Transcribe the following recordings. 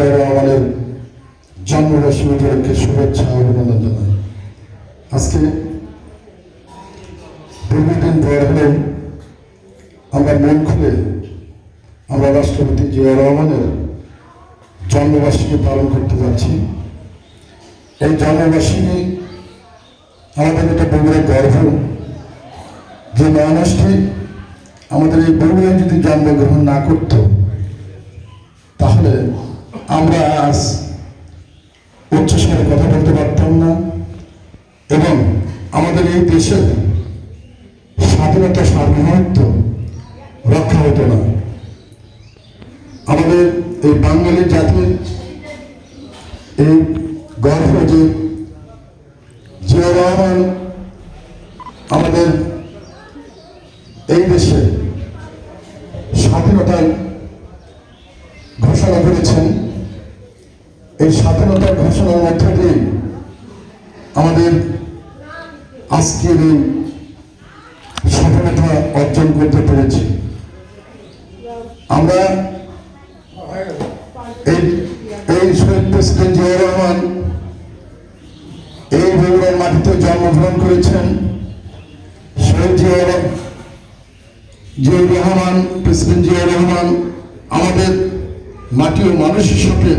জিয়া রহমানের জন্মবার্ষিকী শুভেচ্ছা অভিনন্দন জানাই। আজকে দীর্ঘদিন পর হলেও আমরা মন খুলে আমরা রাষ্ট্রপতি জিয়া রহমানের জন্মবার্ষিকী পালন করতে যাচ্ছি। এই জন্মবার্ষিকী আমাদের এটা বগুড়ার গর্ব। যে মানুষটি আমাদের এই বগুড়ায় যদি জন্মগ্রহণ না করত, তাহলে আমরা আজ উচ্চস্বরে কথা বলতে পারতাম না এবং আমাদের এই দেশের স্বাধীনতা সার্বভৌমত্ব রক্ষা হতো না। আমাদের এই বাঙালি জাতির এই গর্ব যে রহমান আমাদের এই দেশে স্বাধীনতার ঘোষণা করেছেন এই স্বাধীনতার ঘোষণার মধ্য দিয়ে আমাদের আজকের এই স্বাধীনতা অর্জন করতে পেরেছি। আমরা এই এই শহীদ প্রেসিডেন্ট জিয়া রহমান এই বগুড়ার মাটিতে জন্মগ্রহণ করেছেন। শহীদ জিয়া জিয়া রহমান, প্রেসিডেন্ট জিয়া রহমান আমাদের মাটি ও মানুষের সাথে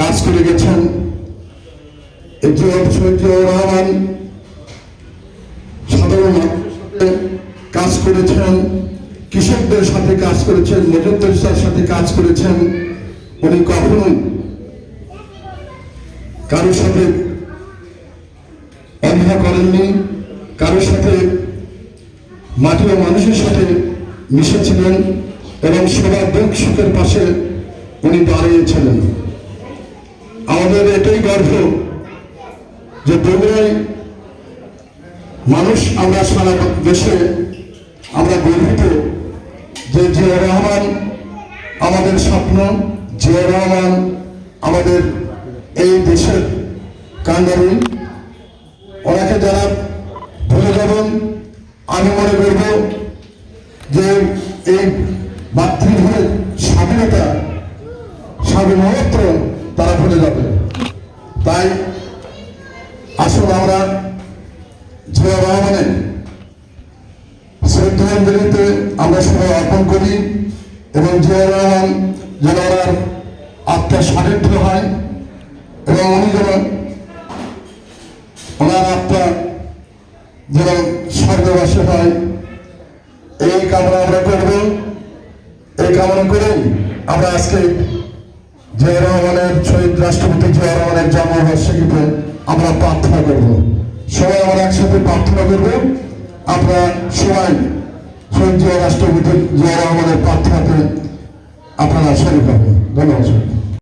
কাজ করে গেছেন। রহমান সাধারণ কাজ করেছেন, কৃষকদের সাথে কাজ করেছেন মজুরদের সাথে কাজ করেছেন। উনি কখনোই কারোর সাথে অন্যায় করেননি, কারোর সাথে মাটি ও মানুষের সাথে মিশেছিলেন এবং সবার দুঃখ সুখের পাশে উনি দাঁড়িয়েছিলেন। আমাদের এটাই গর্ব যে বগুড়ায় মানুষ আমরা সারা দেশে আমরা গর্বিত যে জিয়া রহমান আমাদের স্বপ্ন, জিয়া রহমান আমাদের এই দেশের কান্ডারি। ওনাকে যারা ভুলে যাবেন, আমি মনে করব যে এই মাতৃভূমির স্বাধীনতা স্বাধীনত্ব তারা ভুলে যাবে। তাই আসুন আমরা জিয়া রহমানের শ্রদ্ধাঞ্জলিতে আমরা সবাই অর্পণ করি এবং জিয়া রহমান যেন ওনার আত্মার সান্নিধ্য হয় এবং উনি যেন ওনার আত্মা যেন স্বর্গবাসী হয়। এই কামনা আমরা করব। এই কামনা করেই আমরা আজকে জিয়া রহমানের শহীদ রাষ্ট্রপতি জিয়া রহমানের জন্মবার্ষিকীতে আমরা প্রার্থনা করব। সবাই আমরা একসাথে প্রার্থনা করব। আমরা সবাই শহীদ রাষ্ট্রপতি জিয়া রহমানের প্রার্থনাতে আপনারা শরীর পাবেন ধন্যবাদ